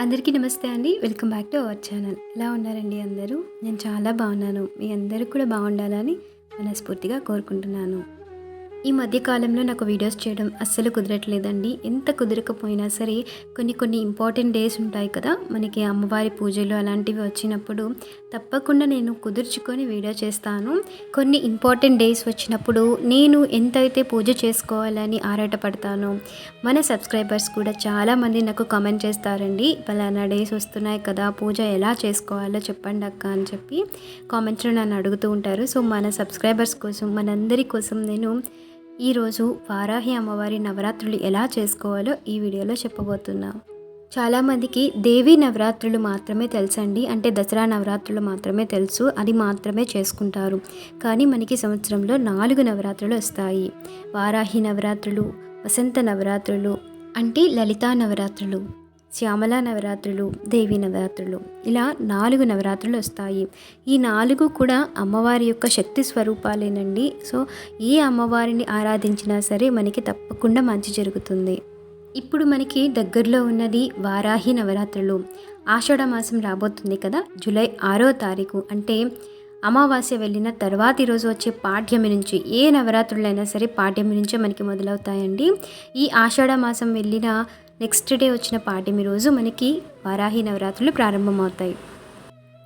అందరికీ నమస్తే అండి. Welcome back to our channel. ఎలా ఉన్నారండి అందరూ? నేను చాలా బాగున్నాను. మీ అందరూ కూడా బాగుండాలని మనస్ఫూర్తిగా కోరుకుంటున్నాను. ఈ మధ్యకాలంలో నాకు వీడియోస్ చేయడం అస్సలు కుదరట్లేదండి. ఎంత కుదరకపోయినా సరే కొన్ని కొన్ని ఇంపార్టెంట్ డేస్ ఉంటాయి కదా. మనకి అమ్మవారి పూజలు అలాంటివి వచ్చినప్పుడు తప్పకుండా నేను కుదుర్చుకొని వీడియో చేస్తాను. కొన్ని ఇంపార్టెంట్ డేస్ వచ్చినప్పుడు నేను ఎంతైతే పూజ చేసుకోవాలని ఆరాటపడతానో మన సబ్స్క్రైబర్స్ కూడా చాలామంది నాకు కామెంట్ చేస్తారండి. పలానా డేస్ వస్తున్నాయి కదా పూజ ఎలా చేసుకోవాలో చెప్పండి అక్క అని చెప్పి కామెంట్స్లో నన్ను అడుగుతూ ఉంటారు. సో మన సబ్స్క్రైబర్స్ కోసం మనందరి కోసం నేను ఈరోజు వారాహి అమ్మవారి నవరాత్రులు ఎలా చేసుకోవాలో ఈ వీడియోలో చెప్పబోతున్నా. చాలామందికి దేవి నవరాత్రులు మాత్రమే తెలుసండి. అంటే దసరా నవరాత్రులు మాత్రమే తెలుసు. అది మాత్రమే చేసుకుంటారు. కానీ మనకి సంవత్సరంలో నాలుగు నవరాత్రులు వస్తాయి. వారాహి నవరాత్రులు వసంత నవరాత్రులు అంటే లలితా నవరాత్రులు. శ్యామల నవరాత్రులు దేవి నవరాత్రులు. ఇలా నాలుగు నవరాత్రులు వస్తాయి. ఈ నాలుగు కూడా అమ్మవారి యొక్క శక్తి స్వరూపాలేనండి. సో ఏ అమ్మవారిని ఆరాధించినా సరే మనకి తప్పకుండా మంచి జరుగుతుంది. ఇప్పుడు మనకి దగ్గరలో ఉన్నది వారాహి నవరాత్రులు. ఆషాఢ మాసం రాబోతుంది కదా జూలై ఆరో తారీఖు. అంటే అమావాస్య వెళ్ళిన తర్వాతి రోజు వచ్చే పాఠ్యమి నుంచి ఏ నవరాత్రులైనా సరే పాఠ్యమి నుంచే మనకి మొదలవుతాయండి. ఈ ఆషాఢ మాసం వెళ్ళిన నెక్స్ట్ డే వచ్చిన పాఠ్యమి రోజు మనకి వారాహి నవరాత్రులు ప్రారంభమవుతాయి.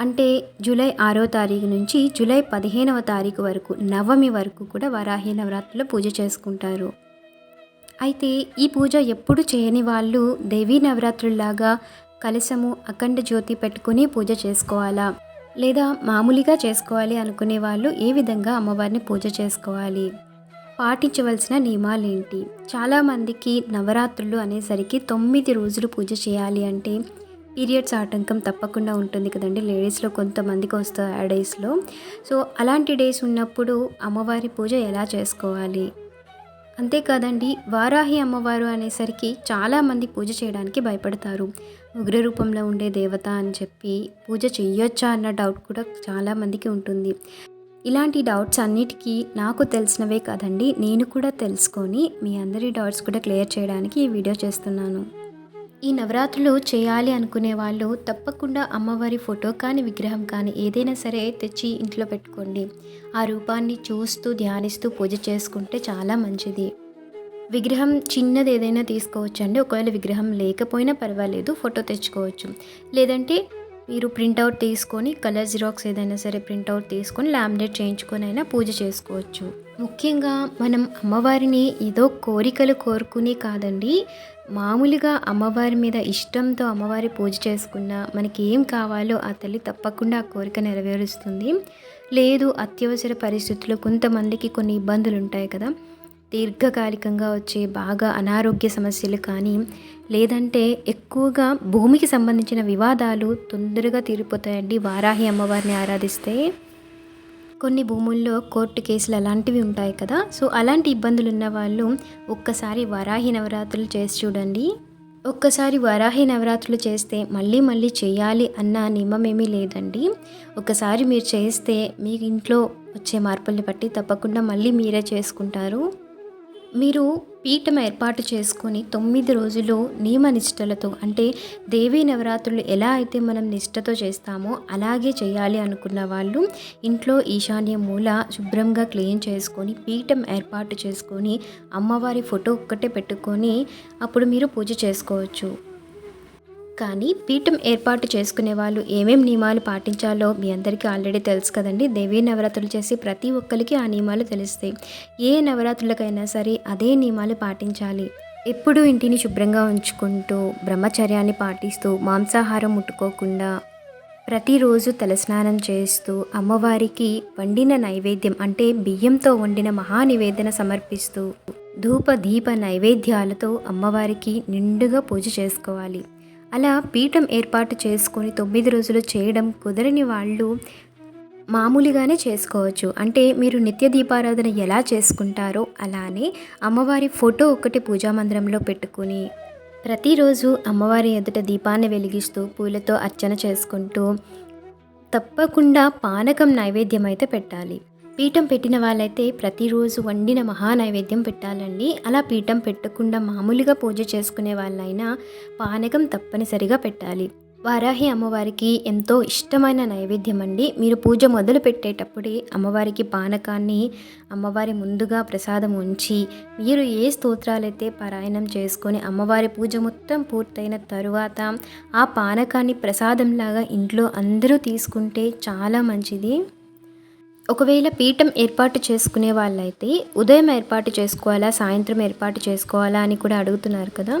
అంటే జూలై ఆరో తారీఖు నుంచి జూలై పదిహేనవ తారీఖు వరకు నవమి వరకు కూడా వారాహి నవరాత్రులు పూజ చేసుకుంటారు. అయితే ఈ పూజ ఎప్పుడు చేయని వాళ్ళు దేవీ నవరాత్రుల్లాగా కలశము అఖండ జ్యోతి పెట్టుకుని పూజ చేసుకోవాలా? లేదా మామూలుగా చేసుకోవాలి అనుకునే వాళ్ళు ఏ విధంగా అమ్మవారిని పూజ చేసుకోవాలి? పాటించవలసిన నియమాలు ఏంటి చాలామందికి నవరాత్రులు అనేసరికి తొమ్మిది రోజులు పూజ చేయాలి అంటే పీరియడ్స్ ఆటంకం తప్పకుండా ఉంటుంది కదండి. లేడీస్లో కొంతమందికి వస్తుంది ఆ డేస్లో. సో అలాంటి డేస్ ఉన్నప్పుడు అమ్మవారి పూజ ఎలా చేసుకోవాలి? అంతేకాదండి వారాహి అమ్మవారు అనేసరికి చాలామంది పూజ చేయడానికి భయపడతారు. ఉగ్ర రూపంలో ఉండే దేవత అని చెప్పి పూజ చెయ్యొచ్చా అన్న డౌట్ కూడా చాలామందికి ఉంటుంది. ఇలాంటి డౌట్స్ అన్నిటికీ నాకు తెలిసినవే కాదండి. నేను కూడా తెలుసుకొని మీ అందరి డౌట్స్ కూడా క్లియర్ చేయడానికి ఈ వీడియో చేస్తున్నాను. ఈ నవరాత్రులు చేయాలి అనుకునే వాళ్ళు తప్పకుండా అమ్మవారి ఫోటో కానీ విగ్రహం కానీ ఏదైనా సరే తెచ్చి ఇంట్లో పెట్టుకోండి. ఆ రూపాన్ని చూస్తూ ధ్యానిస్తూ పూజ చేసుకుంటే చాలా మంచిది. విగ్రహం చిన్నది ఏదైనా తీసుకోవచ్చు అండి ఒకవేళ విగ్రహం లేకపోయినా పర్వాలేదు ఫోటో తెచ్చుకోవచ్చు. లేదంటే మీరు ప్రింట్అవుట్ తీసుకొని కలర్ జిరాక్స్ ఏదైనా సరే ప్రింట్అవుట్ తీసుకొని లామినేట్ చేయించుకొని అయినా పూజ చేసుకోవచ్చు. ముఖ్యంగా మనం అమ్మవారిని ఏదో కోరికలు కోరుకుని కాదండి. మామూలుగా అమ్మవారి మీద ఇష్టంతో అమ్మవారి పూజ చేసుకున్న మనకి ఏం కావాలో ఆ తల్లి తప్పకుండా ఆ కోరిక నెరవేరుస్తుంది. లేదు అత్యవసర పరిస్థితుల్లో కొంతమందికి కొన్ని ఇబ్బందులు ఉంటాయి కదా. దీర్ఘకాలికంగా వచ్చే బాగా అనారోగ్య సమస్యలు కానీ లేదంటే ఎక్కువగా భూమికి సంబంధించిన వివాదాలు తొందరగా తీరిపోతాయండి. వారాహి అమ్మవారిని ఆరాధిస్తే కొన్ని భూముల్లో కోర్టు కేసులు అలాంటివి ఉంటాయి కదా. సో అలాంటి ఇబ్బందులు ఉన్న వాళ్ళు ఒక్కసారి వరాహి నవరాత్రులు చేసి చూడండి. ఒక్కసారి వరాహి నవరాత్రులు చేస్తే మళ్ళీ మళ్ళీ చేయాలి అన్న నియమం ఏమీ లేదండి. ఒకసారి మీరు చేస్తే మీ ఇంట్లో వచ్చే మార్పుల్ని బట్టి తప్పకుండా మళ్ళీ మీరే చేసుకుంటారు. మీరు పీఠం ఏర్పాటు చేసుకొని తొమ్మిది రోజులు నియమ నిష్టలతో అంటే దేవీ నవరాత్రులు ఎలా అయితే మనం నిష్టతో చేస్తామో అలాగే చేయాలి అనుకున్న వాళ్ళు ఇంట్లో ఈశాన్య మూల శుభ్రంగా క్లీన్ చేసుకొని పీఠం ఏర్పాటు చేసుకొని అమ్మవారి ఫోటో ఒక్కటే పెట్టుకొని అప్పుడు మీరు పూజ చేసుకోవచ్చు. కానీ పీఠం ఏర్పాటు చేసుకునే వాళ్ళు ఏమేమి నియమాలు పాటించాలో మీ అందరికీ ఆల్రెడీ తెలుసు కదండి. దేవీ నవరాత్రులు చేసి ప్రతి ఒక్కరికి ఆ నియమాలు తెలుస్తాయి. ఏ నవరాత్రులకైనా సరే అదే నియమాలు పాటించాలి. ఎప్పుడూ ఇంటిని శుభ్రంగా ఉంచుకుంటూ బ్రహ్మచర్యాన్ని పాటిస్తూ మాంసాహారం ముట్టుకోకుండా ప్రతిరోజు తలస్నానం చేస్తూ అమ్మవారికి వండిన నైవేద్యం అంటే బియ్యంతో వండిన మహానివేదన సమర్పిస్తూ ధూప దీప నైవేద్యాలతో అమ్మవారికి నిండుగా పూజ చేసుకోవాలి. అలా పీఠం ఏర్పాటు చేసుకొని తొమ్మిది రోజులు చేయడం కుదరని వాళ్ళు మామూలుగానే చేసుకోవచ్చు. అంటే మీరు నిత్య దీపారాధన ఎలా చేసుకుంటారో అలానే అమ్మవారి ఫోటో ఒకటి పూజా మందిరంలో పెట్టుకుని ప్రతిరోజు అమ్మవారి ఎదుట దీపాన్ని వెలిగిస్తూ పూలతో అర్చన చేసుకుంటూ తప్పకుండా పానకం నైవేద్యం అయితే పెట్టాలి. పీఠం పెట్టిన వాళ్ళైతే ప్రతిరోజు వండిన మహా నైవేద్యం పెట్టాలండి. అలా పీఠం పెట్టకుండా మామూలుగా పూజ చేసుకునే వాళ్ళైనా పానకం తప్పనిసరిగా పెట్టాలి. వారాహి అమ్మవారికి ఎంతో ఇష్టమైన నైవేద్యం అండి మీరు పూజ మొదలు పెట్టేటప్పుడే అమ్మవారికి పానకాన్ని అమ్మవారి ముందుగా ప్రసాదం ఉంచి మీరు ఏ స్తోత్రాలైతే పారాయణం చేసుకొని అమ్మవారి పూజ మొత్తం పూర్తయిన తరువాత ఆ పానకాన్ని ప్రసాదంలాగా ఇంట్లో అందరూ తీసుకుంటే చాలా మంచిది. ఒకవేళ పీఠం ఏర్పాటు చేసుకునే వాళ్ళైతే ఉదయం ఏర్పాటు చేసుకోవాలా సాయంత్రం ఏర్పాటు చేసుకోవాలా అని కూడా అడుగుతున్నారు కదా.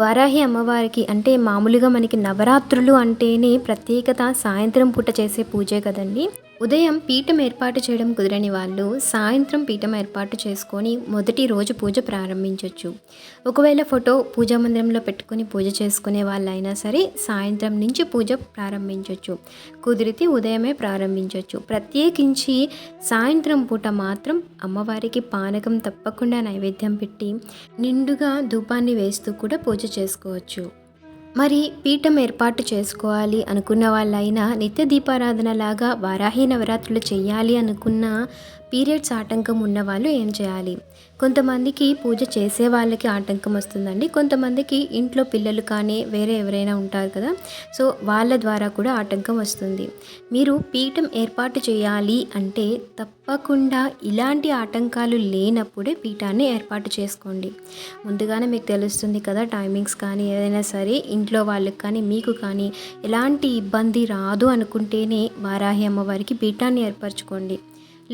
వారాహి అమ్మవారికి అంటే మామూలుగా మనకి నవరాత్రులు అంటేనే ప్రత్యేకత సాయంత్రం పూట చేసే పూజే కదండి. ఉదయం పీఠం ఏర్పాటు చేయడం కుదరని వాళ్ళు సాయంత్రం పీఠం ఏర్పాటు చేసుకొని మొదటి రోజు పూజ ప్రారంభించవచ్చు ఒకవేళ ఫోటో పూజా మందిరంలో పెట్టుకొని పూజ చేసుకునే వాళ్ళైనా సరే సాయంత్రం నుంచి పూజ ప్రారంభించవచ్చు కుదిరితే ఉదయమే ప్రారంభించవచ్చు ప్రత్యేకించి సాయంత్రం పూట మాత్రం అమ్మవారికి పానకం తప్పకుండా నైవేద్యం పెట్టి నిండుగా ధూపాన్ని వేస్తూ కూడా పూజ చేసుకోవచ్చు. మరి పీఠం ఏర్పాటు చేసుకోవాలి అనుకున్న వాళ్ళైనా నిత్య దీపారాధన లాగా వారాహి నవరాత్రులు చేయాలి అనుకున్న పీరియడ్స్ ఆటంకం ఉన్న వాళ్ళు ఏం చేయాలి? కొంతమందికి పూజ చేసే వాళ్ళకి ఆటంకం వస్తుందండి. కొంతమందికి ఇంట్లో పిల్లలు కానీ వేరే ఎవరైనా ఉంటారు కదా సో వాళ్ళ ద్వారా కూడా ఆటంకం వస్తుంది. మీరు పీఠం ఏర్పాటు చేయాలి అంటే తప్పకుండా ఇలాంటి ఆటంకాలు లేనప్పుడే పీఠాన్ని ఏర్పాటు చేసుకోండి. ముందుగానే మీకు తెలుస్తుంది కదా టైమింగ్స్ కానీ ఏదైనా సరే ఇంట్లో వాళ్ళకి కానీ మీకు కానీ ఎలాంటి ఇబ్బంది రాదు అనుకుంటేనే వారాహి అమ్మవారికి పీఠాన్ని ఏర్పరచుకోండి.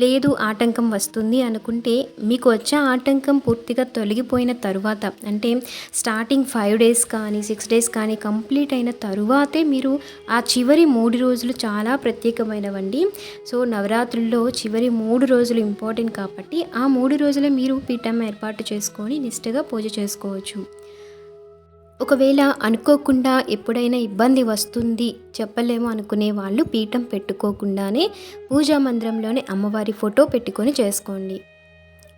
లేదు ఆటంకం వస్తుంది అనుకుంటే మీకు వచ్చే ఆటంకం పూర్తిగా తొలగిపోయిన తరువాత అంటే స్టార్టింగ్ ఫైవ్ డేస్ కానీ సిక్స్ డేస్ కానీ కంప్లీట్ అయిన తరువాతే మీరు ఆ చివరి మూడు రోజులు చాలా ప్రత్యేకమైనవండి. సో నవరాత్రుల్లో చివరి మూడు రోజులు ఇంపార్టెంట్ కాబట్టి ఆ మూడు రోజులే మీరు పీఠం ఏర్పాటు చేసుకొని నిష్ఠగా పూజ చేసుకోవచ్చు. ఒకవేళ అనుకోకుండా ఎప్పుడైనా ఇబ్బంది వస్తుంది చెప్పలేము అనుకునే వాళ్ళు పీఠం పెట్టుకోకుండానే పూజా మందిరంలోనే అమ్మవారి ఫోటో పెట్టుకొని చేసుకోండి.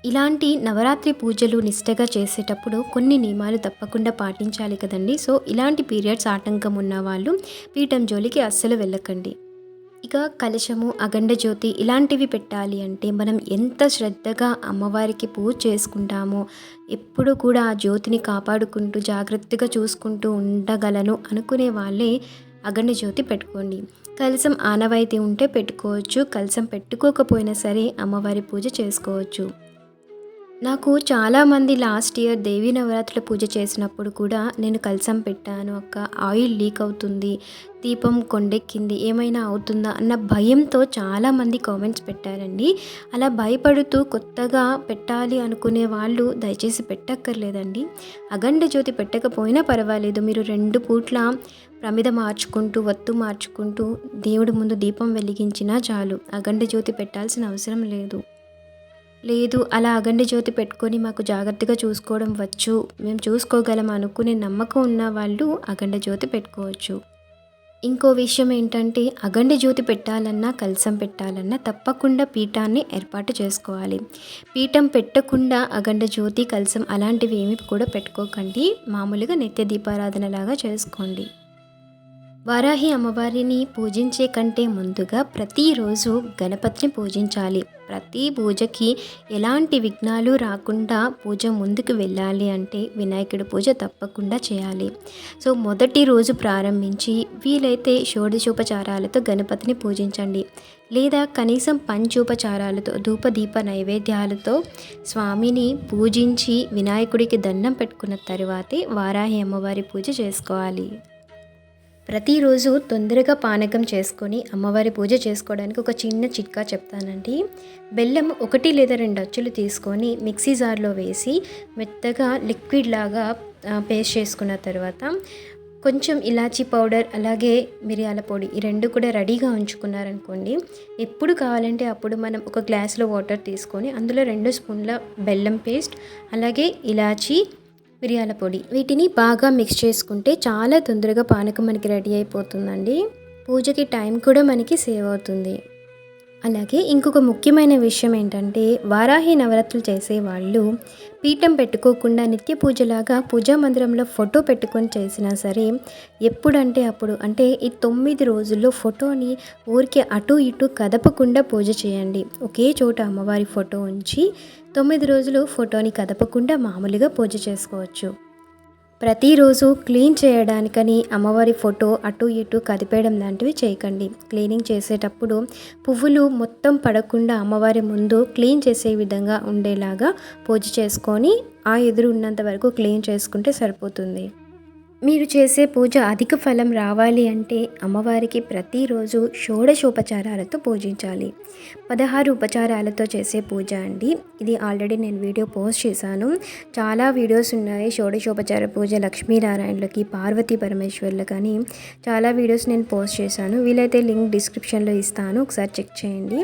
ఇలాంటి నవరాత్రి పూజలు నిష్టగా చేసేటప్పుడు కొన్ని నియమాలు తప్పకుండా పాటించాలి కదండి. సో ఇలాంటి పీరియడ్స్ ఆటంకం ఉన్న వాళ్ళు పీఠం జోలికి అస్సలు వెళ్ళకండి. ఇక కలశము అగండ జ్యోతి ఇలాంటివి పెట్టాలి అంటే మనం ఎంత శ్రద్ధగా అమ్మవారికి పూజ చేసుకుంటామో ఎప్పుడు కూడా ఆ జ్యోతిని కాపాడుకుంటూ జాగ్రత్తగా చూసుకుంటూ ఉండగలను అనుకునే వాళ్ళే అగండ జ్యోతి పెట్టుకోండి. కలసం ఆనవాయితీ ఉంటే పెట్టుకోవచ్చు కలసం పెట్టుకోకపోయినా సరే అమ్మవారి పూజ చేసుకోవచ్చు. నాకు చాలామంది లాస్ట్ ఇయర్ దేవీ నవరాత్రుల పూజ చేసినప్పుడు కూడా నేను కలసం పెట్టాను అక్క. ఆయిల్ లీక్ అవుతుంది దీపం కొండెక్కింది ఏమైనా అవుతుందా అన్న భయంతో చాలామంది కామెంట్స్ పెట్టారండి. అలా భయపడుతూ కొత్తగా పెట్టాలి అనుకునే వాళ్ళు దయచేసి పెట్టక్కర్లేదండి. అగండ జ్యోతి పెట్టకపోయినా పర్వాలేదు. మీరు రెండు పూట్ల ప్రమిద మార్చుకుంటూ వత్తు మార్చుకుంటూ దేవుడి ముందు దీపం వెలిగించినా చాలు. అగండ జ్యోతి పెట్టాల్సిన అవసరం లేదు. లేదు అలా అగండి జ్యోతి పెట్టుకొని మాకు జాగ్రత్తగా చూసుకోవడం వచ్చు. మేము చూసుకోగలం అనుకునే నమ్మకం ఉన్న వాళ్ళు అగండ జ్యోతి పెట్టుకోవచ్చు. ఇంకో విషయం ఏంటంటే అగండి జ్యోతి పెట్టాలన్నా కలసం పెట్టాలన్నా తప్పకుండా పీఠాన్ని ఏర్పాటు చేసుకోవాలి. పీఠం పెట్టకుండా అగండ జ్యోతి కలసం అలాంటివి ఏమి కూడా పెట్టుకోకండి. మామూలుగా నిత్య దీపారాధన లాగా చేసుకోండి. వారాహి అమ్మవారిని పూజించే కంటే ముందుగా ప్రతిరోజు గణపతిని పూజించాలి. ప్రతి పూజకి ఎలాంటి విఘ్నాలు రాకుండా పూజ ముందుకు వెళ్ళాలి అంటే వినాయకుడి పూజ తప్పకుండా చేయాలి. సో మొదటి రోజు ప్రారంభించి వీలైతే షోడశోపచారాలతో గణపతిని పూజించండి. లేదా కనీసం పంచోపచారాలతో ధూపదీప నైవేద్యాలతో స్వామిని పూజించి వినాయకుడికి దండం పెట్టుకున్న తర్వాతే వారాహి అమ్మవారి పూజ చేసుకోవాలి. ప్రతిరోజు తొందరగా పానకం చేసుకొని అమ్మవారి పూజ చేసుకోవడానికి ఒక చిన్న చిట్కా చెప్తానండి. బెల్లం ఒకటి లేదా రెండు అచ్చులు తీసుకొని మిక్సీ జార్లో వేసి మెత్తగా లిక్విడ్ లాగా పేస్ట్ చేసుకున్న తర్వాత కొంచెం ఇలాచీ పౌడర్ అలాగే మిరియాల పొడి ఈ రెండు కూడా రెడీగా ఉంచుకున్నారనుకోండి. ఎప్పుడు కావాలంటే అప్పుడు మనం ఒక గ్లాస్లో వాటర్ తీసుకొని అందులో రెండు స్పూన్ల బెల్లం పేస్ట్ అలాగే ఇలాచీ మిరియాల పొడి. వీటిని బాగా మిక్స్ చేసుకుంటే చాలా తొందరగా పానకం మనకి రెడీ అయిపోతుందండి. పూజకి టైం కూడా మనకి సేవ్ అవుతుంది. అలాగే ఇంకొక ముఖ్యమైన విషయం ఏంటంటే వారాహి నవరాత్రులు చేసేవాళ్ళు పీఠం పెట్టుకోకుండా నిత్య పూజలాగా పూజా మందిరంలో ఫోటో పెట్టుకొని చేసినా సరే ఎప్పుడంటే అప్పుడు అంటే ఈ తొమ్మిది రోజుల్లో ఫోటోని ఊరికే అటు ఇటు కదపకుండా పూజ చేయండి. ఒకే చోట అమ్మవారి ఫోటో ఉంచి తొమ్మిది రోజులు ఫోటోని కదపకుండా మామూలుగా పూజ చేసుకోవచ్చు. ప్రతిరోజు క్లీన్ చేయడానికని అమ్మవారి ఫోటో అటు ఇటు కదిపేయడం లాంటివి చేయకండి. క్లీనింగ్ చేసేటప్పుడు పువ్వులు మొత్తం పడకుండా అమ్మవారి ముందు క్లీన్ చేసే విధంగా ఉండేలాగా పూజ చేసుకొని ఆ ఎదురు ఉన్నంత వరకు క్లీన్ చేసుకుంటే సరిపోతుంది. మీరు చేసే పూజ అధిక ఫలం రావాలి అంటే అమ్మవారికి ప్రతిరోజు షోడశోపచారాలతో పూజించాలి. పదహారు ఉపచారాలతో చేసే పూజ అండి. ఇది ఆల్రెడీ నేను వీడియో పోస్ట్ చేశాను. చాలా వీడియోస్ ఉన్నాయి షోడశోపచార పూజ లక్ష్మీనారాయణలకి పార్వతీ పరమేశ్వర్లు కానీ చాలా వీడియోస్ నేను పోస్ట్ చేశాను. వీలైతే లింక్ డిస్క్రిప్షన్లో ఇస్తాను. ఒకసారి చెక్ చేయండి.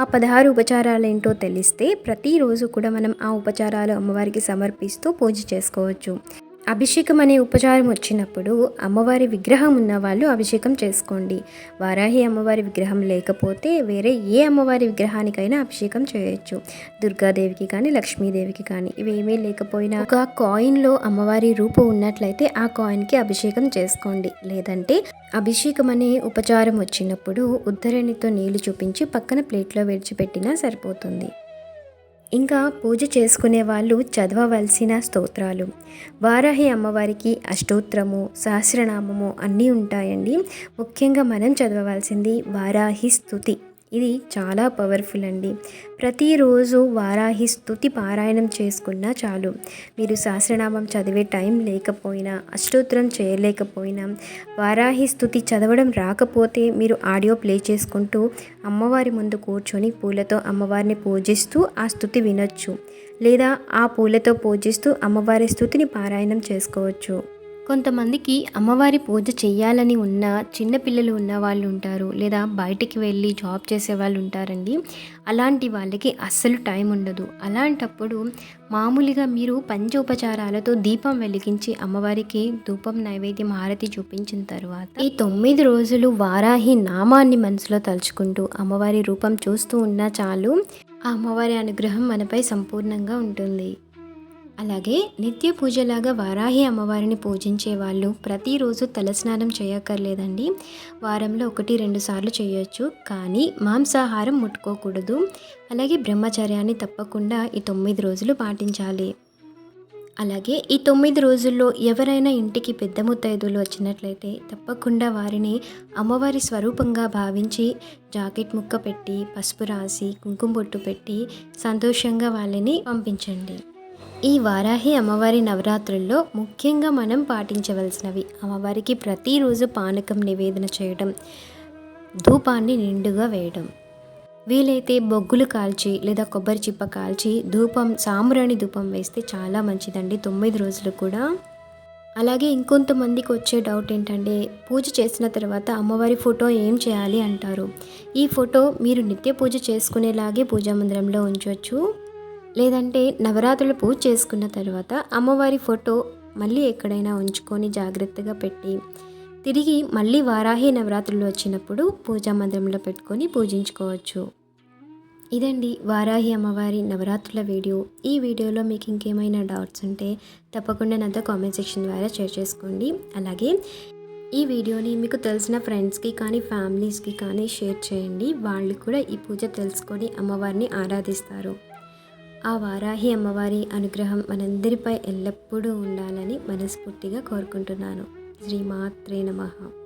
ఆ పదహారు ఉపచారాలు ఏంటో తెలిస్తే ప్రతిరోజు కూడా మనం ఆ ఉపచారాలు అమ్మవారికి సమర్పిస్తూ పూజ చేసుకోవచ్చు. అభిషేకం అనే ఉపచారం వచ్చినప్పుడు అమ్మవారి విగ్రహం ఉన్న వాళ్ళు అభిషేకం చేసుకోండి. వారాహి అమ్మవారి విగ్రహం లేకపోతే వేరే ఏ అమ్మవారి విగ్రహానికైనా అభిషేకం చేయొచ్చు. దుర్గాదేవికి కానీ లక్ష్మీదేవికి కానీ ఇవేమీ లేకపోయినా ఒక కాయిన్లో అమ్మవారి రూపు ఉన్నట్లయితే ఆ కాయిన్కి అభిషేకం చేసుకోండి. లేదంటే అభిషేకం అనే ఉపచారం వచ్చినప్పుడు ఉద్ధరణితో నీళ్ళు చూపించి పక్కన ప్లేట్లో విడిచిపెట్టినా సరిపోతుంది. ఇంకా పూజ చేసుకునే వాళ్ళు చదవవలసిన స్తోత్రాలు. వారాహి అమ్మవారికి అష్టోత్రము సహస్రనామము అన్నీ ఉంటాయండి. ముఖ్యంగా మనం చదవవలసింది వారాహి స్థుతి. ఇది చాలా పవర్ఫుల్ అండి. ప్రతిరోజు వారాహి స్థుతి పారాయణం చేసుకున్నా చాలు. మీరు సహస్రనామం చదివే టైం లేకపోయినా అష్టోత్తరం చేయలేకపోయినా వారాహి స్థుతి చదవడం రాకపోతే మీరు ఆడియో ప్లే చేసుకుంటూ అమ్మవారి ముందు కూర్చొని పూలతో అమ్మవారిని పూజిస్తూ ఆ స్థుతి వినొచ్చు. లేదా ఆ పూలతో పూజిస్తూ అమ్మవారి స్థుతిని పారాయణం చేసుకోవచ్చు. కొంతమందికి అమ్మవారి పూజ చేయాలని ఉన్న చిన్నపిల్లలు ఉన్న వాళ్ళు ఉంటారు లేదా బయటికి వెళ్ళి జాబ్ చేసే వాళ్ళు ఉంటారండి. అలాంటి వాళ్ళకి అస్సలు టైం ఉండదు. అలాంటప్పుడు మామూలుగా మీరు పంచోపచారాలతో దీపం వెలిగించి అమ్మవారికి ధూపం నైవేద్యం హారతి చూపించిన తర్వాత ఈ తొమ్మిది రోజులు వారాహి నామాన్ని మనసులో తలుచుకుంటూ అమ్మవారి రూపం చూస్తూ ఉన్నా చాలు ఆ అమ్మవారి అనుగ్రహం మనపై సంపూర్ణంగా ఉంటుంది. అలాగే నిత్య పూజలాగా వారాహి అమ్మవారిని పూజించే వాళ్ళు ప్రతిరోజు తలస్నానం చేయక్కర్లేదండి. వారంలో ఒకటి రెండు సార్లు చేయొచ్చు. కానీ మాంసాహారం ముట్టుకోకూడదు. అలాగే బ్రహ్మచర్యాన్ని తప్పకుండా ఈ తొమ్మిది రోజులు పాటించాలి. అలాగే ఈ తొమ్మిది రోజుల్లో ఎవరైనా ఇంటికి పెద్ద ముత్తైదులు వచ్చినట్లయితే తప్పకుండా వారిని అమ్మవారి స్వరూపంగా భావించి జాకెట్ ముక్క పెట్టి పసుపు రాసి కుంకుమ బొట్టు పెట్టి సంతోషంగా వాళ్ళని పంపించండి. ఈ వారాహి అమ్మవారి నవరాత్రుల్లో ముఖ్యంగా మనం పాటించవలసినవి అమ్మవారికి ప్రతిరోజు పానకం నివేదన చేయడం ధూపాన్ని నిండుగా వేయడం. వీలైతే బొగ్గులు కాల్చి లేదా కొబ్బరి చిప్ప కాల్చి ధూపం సాంబ్రాణి ధూపం వేస్తే చాలా మంచిదండి తొమ్మిది రోజులు కూడా. అలాగే ఇంకొంతమందికి వచ్చే డౌట్ ఏంటంటే పూజ చేసిన తర్వాత అమ్మవారి ఫోటో ఏం చేయాలి అంటారు? ఈ ఫోటో మీరు నిత్య పూజ చేసుకునేలాగే పూజా మందిరంలో ఉంచవచ్చు లేదంటే నవరాత్రులు పూజ చేసుకున్న తర్వాత అమ్మవారి ఫోటో మళ్ళీ ఎక్కడైనా ఉంచుకొని జాగ్రత్తగా పెట్టి తిరిగి మళ్ళీ వారాహి నవరాత్రులు వచ్చినప్పుడు పూజా మందిరంలో పెట్టుకొని పూజించుకోవచ్చు. ఇదండి వారాహి అమ్మవారి నవరాత్రుల వీడియో. ఈ వీడియోలో మీకు ఇంకేమైనా డౌట్స్ ఉంటే తప్పకుండా నాతో కామెంట్ సెక్షన్ ద్వారా షేర్ చేసుకోండి. అలాగే ఈ వీడియోని మీకు తెలిసిన ఫ్రెండ్స్కి కానీ ఫ్యామిలీస్కి కానీ షేర్ చేయండి. వాళ్ళు కూడా ఈ పూజ తెలుసుకొని అమ్మవారిని ఆరాధిస్తారు. ఆ వారాహి అమ్మవారి అనుగ్రహం మనందరిపై ఎల్లప్పుడూ ఉండాలని మనస్ఫూర్తిగా కోరుకుంటున్నాను. శ్రీమాత్రే నమః.